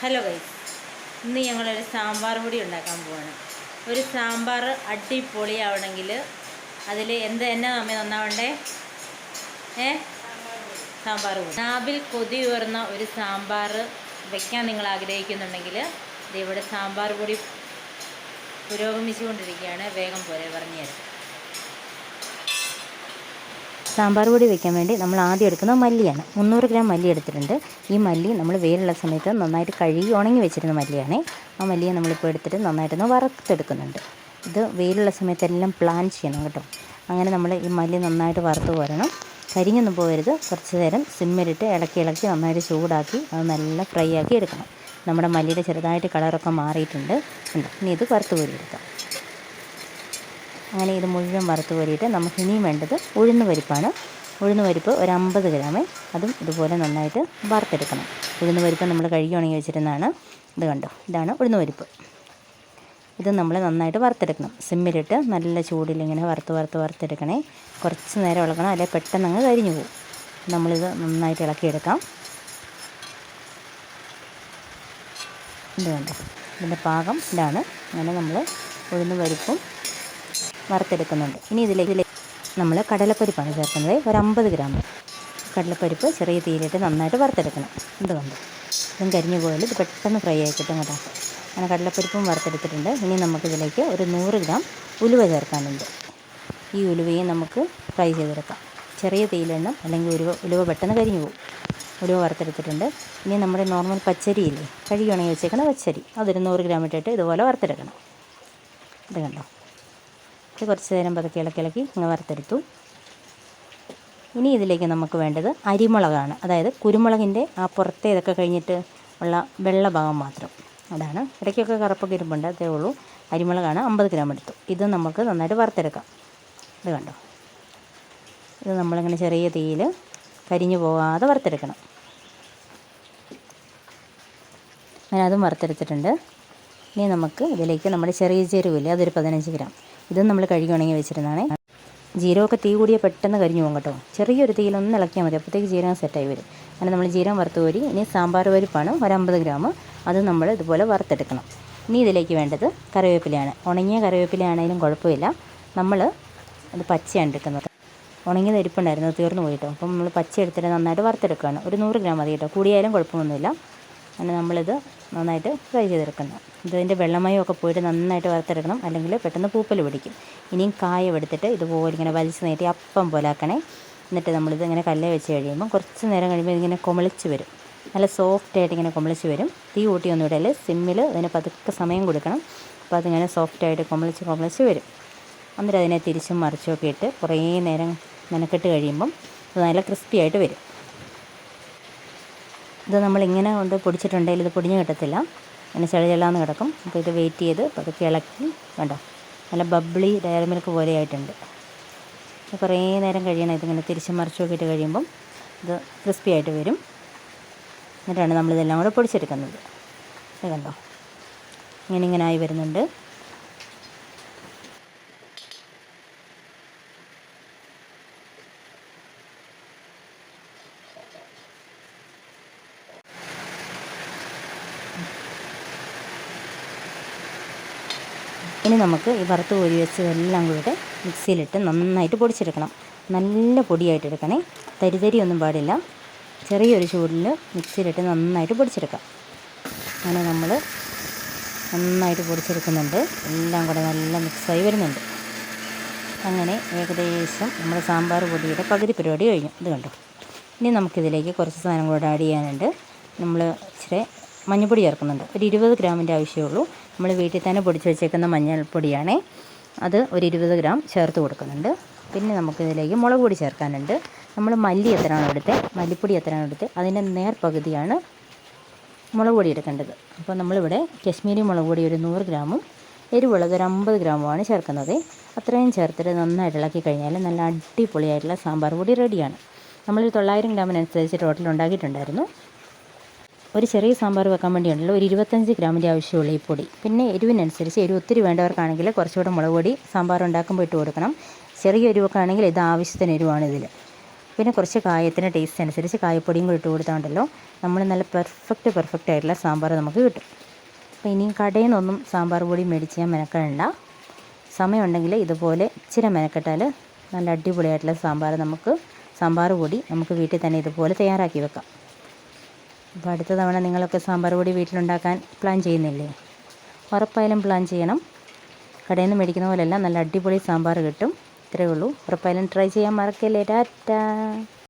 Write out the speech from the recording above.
Hello guys ഇന്ന് ഞങ്ങളൊരു സാമ്പാർ പൊടി ഉണ്ടാക്കാൻ പോവാണ്. ഒരു സാമ്പാർ അടിപൊളിയാവണമെങ്കിൽ അതിൽ എന്ത് എന്നാ നമ്മെ നന്നാവണ്ടേ? ഏ? സാമ്പാർ പൊടി. നാവിൽ കൊതി ഉയർന്ന ഒരു സാമ്പാർ വെക്കാൻ നിങ്ങൾ ആഗ്രഹിക്കുന്നുണ്ടെങ്കിൽ ഇവിടെ സാമ്പാർ പൊടി പുരോഗമിച്ചുകൊണ്ടിരിക്കുകയാണ്. വേഗം പോലെ പറഞ്ഞുതരാം. സാമ്പാർ പൊടി വെക്കാൻ വേണ്ടി നമ്മൾ ആദ്യം എടുക്കുന്നത് മല്ലിയാണ്. മുന്നൂറ് ഗ്രാം മല്ലി എടുത്തിട്ടുണ്ട്. ഈ മല്ലി നമ്മൾ വെയിലുള്ള സമയത്ത് നന്നായിട്ട് കഴുകി ഉണങ്ങി വെച്ചിരുന്ന മല്ലിയാണ്. ആ മല്ലിയെ നമ്മളിപ്പോൾ എടുത്തിട്ട് നന്നായിട്ടൊന്ന് വറുത്തെടുക്കുന്നുണ്ട്. ഇത് വെയിലുള്ള സമയത്തെല്ലാം പ്ലാൻ ചെയ്യണം കേട്ടോ. അങ്ങനെ നമ്മൾ ഈ മല്ലി നന്നായിട്ട് വറുത്ത് പോരണം. കരിഞ്ഞൊന്നും പോകരുത്. കുറച്ച് നേരം സിമ്മിലിട്ട് ഇളക്കി ഇളക്കി നന്നായിട്ട് ചൂടാക്കി അത് നല്ല ഫ്രൈ ആക്കി എടുക്കണം. നമ്മുടെ മല്ലിയുടെ ചെറുതായിട്ട് കളറൊക്കെ മാറിയിട്ടുണ്ട്. ഇനി ഇത് വറുത്ത് കോരി എടുക്കാം. അങ്ങനെ ഇത് മുഴുവൻ വറുത്ത് കോരിയിട്ട് നമുക്ക് ഇനിയും വേണ്ടത് ഉഴുന്ന് പരിപ്പാണ്. ഉഴുന്ന് പരിപ്പ് ഒരു അമ്പത് ഗ്രാമേ. അതും ഇതുപോലെ നന്നായിട്ട് വറുത്തെടുക്കണം. ഉഴുന്ന് പരിപ്പ് നമ്മൾ കഴുകി ഉണങ്ങി വെച്ചിരുന്നതാണ്. ഇത് കണ്ടോ? ഇതാണ് ഉഴുന്ന് പരിപ്പ്. ഇത് നമ്മൾ നന്നായിട്ട് വറുത്തെടുക്കണം. സിമ്മിലിട്ട് നല്ല ചൂടിൽ ഇങ്ങനെ വറുത്ത് വറുത്ത് വറുത്തെടുക്കണേ. കുറച്ച് നേരം ഇളക്കണം അല്ലെങ്കിൽ പെട്ടെന്ന് അങ്ങ് കരിഞ്ഞു പോകും. നമ്മളിത് നന്നായിട്ട് ഇളക്കിയെടുക്കാം. ഇത് കണ്ടോ? ഇതിന്റെ പാകം ഇതാണ്. അങ്ങനെ നമ്മൾ ഉഴുന്ന് പരിപ്പും വറുത്തെടുക്കുന്നുണ്ട്. ഇനി ഇതിലേക്ക് നമ്മൾ കടലപ്പരിപ്പാണ് ചേർക്കുന്നത്. ഒരു അമ്പത് ഗ്രാം. കടലപ്പരിപ്പ് ചെറിയ തീയിലിട്ട് നന്നായിട്ട് വറുത്തെടുക്കണം. എന്തുകൊണ്ട് കണ്ടു? ഇതും കരിഞ്ഞു പോയാൽ ഇത് പെട്ടെന്ന് ഫ്രൈ ആയി കിട്ടും കേട്ടോ. അങ്ങനെ കടലപ്പരിപ്പും വറുത്തെടുത്തിട്ടുണ്ട്. ഇനി നമുക്കിതിലേക്ക് ഒരു നൂറ് ഗ്രാം ഉലുവ ചേർക്കാനുണ്ട്. ഈ ഉലുവയും നമുക്ക് ഫ്രൈ ചെയ്തെടുക്കാം. ചെറിയ തീയിലെണ്ണം അല്ലെങ്കിൽ ഉലുവ ഉലുവ പെട്ടെന്ന് കരിഞ്ഞു പോകും. ഉലുവ വറുത്തെടുത്തിട്ടുണ്ട്. ഇനി നമ്മുടെ നോർമൽ പച്ചരിയില്ലേ കഴുകി ഉണങ്ങി വെച്ചേക്കുന്ന പച്ചരി. അതൊരു നൂറ് ഗ്രാം ഇട്ടിട്ട് ഇതുപോലെ വറുത്തെടുക്കണം. ഇത് കണ്ടോ? ഇത് കുറച്ച് നേരം പതുക്കെ ഇളക്കി ഇളക്കി ഇങ്ങ് വറുത്തെടുത്തു. ഇനി ഇതിലേക്ക് നമുക്ക് വേണ്ടത് അരിമുളകാണ്. അതായത് കുരുമുളകിന്റെ ആ പുറത്തെ ഇതൊക്കെ കഴിഞ്ഞിട്ട് ഉള്ള വെള്ള ഭാഗം മാത്രം. അതാണ്. ഇടയ്ക്കൊക്കെ കറുപ്പൊക്കെ ഇരുമ്പുണ്ട് അതേ ഉള്ളൂ. അരിമുളകാണ് അമ്പത് ഗ്രാം എടുത്തു. ഇത് നമുക്ക് നന്നായിട്ട് വറുത്തെടുക്കാം. ഇത് കണ്ടോ? ഇത് നമ്മളിങ്ങനെ ചെറിയ തീയിൽ കരിഞ്ഞു പോകാതെ വറുത്തെടുക്കണം. അങ്ങനെ അതും വറുത്തെടുത്തിട്ടുണ്ട്. ഇനി നമുക്ക് ഇതിലേക്ക് നമ്മുടെ ചെറിയ ചെരുവില്ലേ അതൊരു പതിനഞ്ച് ഗ്രാം. ഇതും നമ്മൾ കഴുകി ഉണങ്ങി വെച്ചിരുന്നതാണ്. ജീരകമൊക്കെ തീ കൂടിയ പെട്ടെന്ന് കരിഞ്ഞു പോകും കേട്ടോ. ചെറിയൊരു തീയിലൊന്ന് ഇളക്കിയാൽ മതി. അപ്പോഴത്തേക്ക് ജീരകം സെറ്റായി വരും. അങ്ങനെ നമ്മൾ ജീരകം വറുത്ത് കോരി ഇനി സാമ്പാർ പരിപ്പാണ് ഒരു അമ്പത് ഗ്രാം. അത് നമ്മൾ ഇതുപോലെ വറുത്തെടുക്കണം. ഇനി ഇതിലേക്ക് വേണ്ടത് കറിവേപ്പിലയാണ്. ഉണങ്ങിയ കറിവേപ്പിലയാണെങ്കിലും കുഴപ്പമില്ല. നമ്മൾ അത് പച്ചയാണ് എടുക്കുന്നത്. ഉണങ്ങിയത് ഇരിപ്പുണ്ടായിരുന്നു തീർന്നു പോയിട്ടോ അപ്പം നമ്മൾ പച്ച എടുത്തിട്ട് നന്നായിട്ട് വറുത്തെടുക്കുകയാണ്. ഒരു നൂറ് ഗ്രാം മതി കേട്ടോ. കൂടിയായാലും കുഴപ്പമൊന്നുമില്ല. അങ്ങനെ നമ്മളിത് നന്നായിട്ട് ഫ്രൈ ചെയ്തെടുക്കുന്നത് ഇതിന്റെ വെള്ളമയമൊക്കെ പോയിട്ട് നന്നായിട്ട് വറുത്തെടുക്കണം. അല്ലെങ്കിൽ പെട്ടെന്ന് പൂപ്പൽ പിടിക്കും. ഇനിയും കായം എടുത്തിട്ട് ഇതുപോലെ ഇങ്ങനെ വലിച്ച് നീട്ടി അപ്പം പോലെ ആക്കണേ. എന്നിട്ട് നമ്മളിത് ഇങ്ങനെ കല്ലേ വെച്ച് കഴിയുമ്പോൾ കുറച്ച് നേരം കഴിയുമ്പോൾ ഇതിങ്ങനെ കുമിളിച്ച് വരും. നല്ല സോഫ്റ്റായിട്ട് ഇങ്ങനെ കുമിളിച്ച് വരും. തീ കൂട്ടിയൊന്നും ഇടൽ സിമ്മിൽ അതിന് പതുക്കെ സമയം കൊടുക്കണം. അപ്പോൾ അതിങ്ങനെ സോഫ്റ്റായിട്ട് കുമിളിച്ച് കുമിളിച്ച് വരും. എന്നിട്ട് അതിനെ തിരിച്ചും മറിച്ചും ഒക്കെ ഇട്ട് കുറേ നേരം മെനക്കെട്ട് കഴിയുമ്പം അത് നല്ല ക്രിസ്പി ആയിട്ട് വരും. ഇത് നമ്മൾ ഇങ്ങനെ കൊണ്ട് പൊടിച്ചിട്ടുണ്ടെങ്കിൽ ഇത് പൊടിഞ്ഞ് കിട്ടത്തില്ല. ഇങ്ങനെ ചെളിചെള്ളാന്ന് കിടക്കും. അപ്പോൾ ഇത് വെയിറ്റ് ചെയ്ത് പതുക്കെ ഇളക്കി. കണ്ടോ? നല്ല ബബ്ലി ഡയറി മിൽക്ക് പോലെ ആയിട്ടുണ്ട്. കുറേ നേരം കഴിയണം. ഇതിങ്ങനെ തിരിച്ച് മറിച്ച് നോക്കിയിട്ട് കഴിയുമ്പം ഇത് ക്രിസ്പി ആയിട്ട് വരും. എന്നിട്ടാണ് നമ്മളിതെല്ലാം കൂടെ പൊടിച്ചെടുക്കുന്നത്. ഇത് കണ്ടോ? ഇങ്ങനെ ഇങ്ങനെ ആയി വരുന്നുണ്ട്. ഇനി നമുക്ക് ഈ വറുത്ത് കോരി വെച്ചതെല്ലാം കൂടെ മിക്സിയിലിട്ട് നന്നായിട്ട് പൊടിച്ചെടുക്കണം. നല്ല പൊടിയായിട്ട് എടുക്കണേ. തരിതരി ഒന്നും പാടില്ല. ചെറിയൊരു ചൂടിൽ മിക്സിയിലിട്ട് നന്നായിട്ട് പൊടിച്ചെടുക്കാം. അങ്ങനെ നമ്മൾ നന്നായിട്ട് പൊടിച്ചെടുക്കുന്നുണ്ട്. എല്ലാം കൂടെ നല്ല മിക്സായി വരുന്നുണ്ട്. അങ്ങനെ ഏകദേശം നമ്മുടെ സാമ്പാർ പൊടിയുടെ പകുതി പരിപാടി കഴിഞ്ഞു. ഇത് കണ്ടോ? ഇനി നമുക്കിതിലേക്ക് കുറച്ച് സാധനം കൂടെ ആഡ് ചെയ്യാനുണ്ട്. നമ്മൾ ഇച്ചിരി മഞ്ഞൾപ്പൊടി ചേർക്കുന്നുണ്ട്. ഒരു ഇരുപത് ഗ്രാമിന്റെ ആവശ്യമുള്ളൂ നമ്മൾ വീട്ടിൽ തന്നെ പൊടിച്ച് വെച്ചേക്കുന്ന മഞ്ഞൾപ്പൊടിയാണേ. അത് ഒരു ഇരുപത് ഗ്രാം ചേർത്ത് കൊടുക്കുന്നുണ്ട്. പിന്നെ നമുക്കിതിലേക്ക് മുളക് പൊടി ചേർക്കാനുണ്ട്. നമ്മൾ മല്ലി എത്രയാണ് എടുത്തത് മല്ലിപ്പൊടി എത്രയാണ് എടുത്തത് അതിന്റെ നേർ പകുതിയാണ് മുളക് പൊടി എടുക്കേണ്ടത്. അപ്പോൾ നമ്മളിവിടെ കശ്മീരി മുളക് പൊടി ഒരു നൂറ് ഗ്രാമും എരിവുള്ളത് ഒരു അമ്പത് ഗ്രാമുമാണ് ചേർക്കുന്നത്. അത്രയും ചേർത്തിട്ട് നന്നായിട്ട് ഇളക്കി കഴിഞ്ഞാൽ നല്ല അടിപൊളിയായിട്ടുള്ള സാമ്പാർ പൊടി റെഡിയാണ്. നമ്മളൊരു തൊള്ളായിരം ഗ്രാമിനനുസരിച്ച് ടോട്ടൽ ഉണ്ടാക്കിയിട്ടുണ്ടായിരുന്നു. ഒരു ചെറിയ സാമ്പാർ വെക്കാൻ വേണ്ടിയുണ്ടല്ലോ ഒരു ഇരുപത്തഞ്ച് ഗ്രാമിന്റെ ആവശ്യമുള്ള ഈ പൊടി. പിന്നെ എരിവിനനുസരിച്ച് എരിവ് ഒത്തിരി വേണ്ടവർക്കാണെങ്കിൽ കുറച്ചുകൂടെ മുളക് പൊടി സാമ്പാർ ഉണ്ടാക്കുമ്പോൾ ഇട്ട് കൊടുക്കണം. ചെറിയ എരിവൊക്കെ ആണെങ്കിൽ ഇത് ആവശ്യത്തിന് എരിവാണ് ഇതിൽ. പിന്നെ കുറച്ച് കായത്തിന്റെ ടേസ്റ്റ് അനുസരിച്ച് കായപ്പൊടിയും കൂടി ഇട്ട് കൊടുത്താണ്ടല്ലോ നമ്മൾ നല്ല പെർഫെക്റ്റ് പെർഫെക്റ്റ് ആയിട്ടുള്ള സാമ്പാർ നമുക്ക് കിട്ടും. അപ്പോൾ ഇനിയും കടയിൽ നിന്നൊന്നും സാമ്പാർ പൊടി മേടിച്ച് ഞാൻ മെനക്കെടണ്ട. സമയമുണ്ടെങ്കിൽ ഇതുപോലെ ഇച്ചിരി മെനക്കെട്ടാൽ നല്ല അടിപൊളിയായിട്ടുള്ള സാമ്പാർ നമുക്ക് സാമ്പാർ പൊടി നമുക്ക് വീട്ടിൽ തന്നെ ഇതുപോലെ തയ്യാറാക്കി വെക്കാം. അപ്പോൾ അടുത്ത തവണ നിങ്ങളൊക്കെ സാമ്പാർ പൊടി വീട്ടിലുണ്ടാക്കാൻ പ്ലാൻ ചെയ്യുന്നില്ലേ? ഉറപ്പായാലും പ്ലാൻ ചെയ്യണം. കടയിൽ നിന്ന് മേടിക്കുന്ന പോലെയല്ല നല്ല അടിപൊളി സാമ്പാർ കിട്ടും. ഇത്രയേ ഉള്ളൂ. ഉറപ്പായാലും ട്രൈ ചെയ്യാൻ മറക്കല്ലേ. ടാറ്റാ.